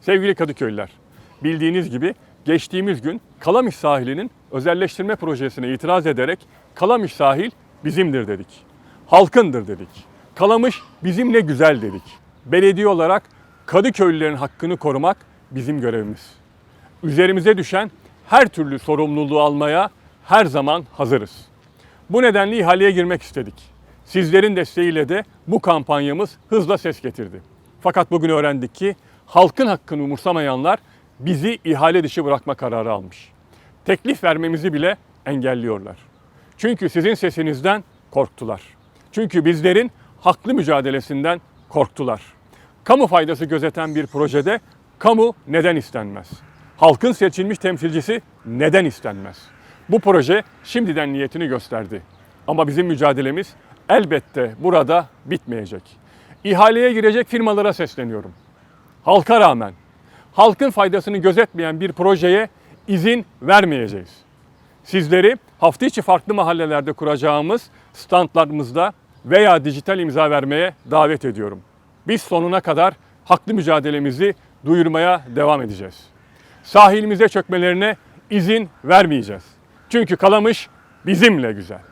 Sevgili Kadıköylüler, bildiğiniz gibi geçtiğimiz gün Kalamış sahilinin özelleştirme projesine itiraz ederek Kalamış sahil bizimdir dedik. Halkındır dedik. Kalamış bizim ne güzel dedik. Belediye olarak Kadıköylülerin hakkını korumak bizim görevimiz. Üzerimize düşen her türlü sorumluluğu almaya her zaman hazırız. Bu nedenle ihaleye girmek istedik. Sizlerin desteğiyle de bu kampanyamız hızla ses getirdi. Fakat bugün öğrendik ki halkın hakkını umursamayanlar bizi ihale dışı bırakma kararı almış. Teklif vermemizi bile engelliyorlar. Çünkü sizin sesinizden korktular. Çünkü bizlerin haklı mücadelesinden korktular. Kamu faydası gözeten bir projede kamu neden istenmez? Halkın seçilmiş temsilcisi neden istenmez? Bu proje şimdiden niyetini gösterdi. Ama bizim mücadelemiz elbette burada bitmeyecek. İhaleye girecek firmalara sesleniyorum. Halka rağmen halkın faydasını gözetmeyen bir projeye izin vermeyeceğiz. Sizleri hafta içi farklı mahallelerde kuracağımız standlarımızda veya dijital imza vermeye davet ediyorum. Biz sonuna kadar haklı mücadelemizi duyurmaya devam edeceğiz. Sahilimize çökmelerine izin vermeyeceğiz. Çünkü Kalamış bizimle güzel.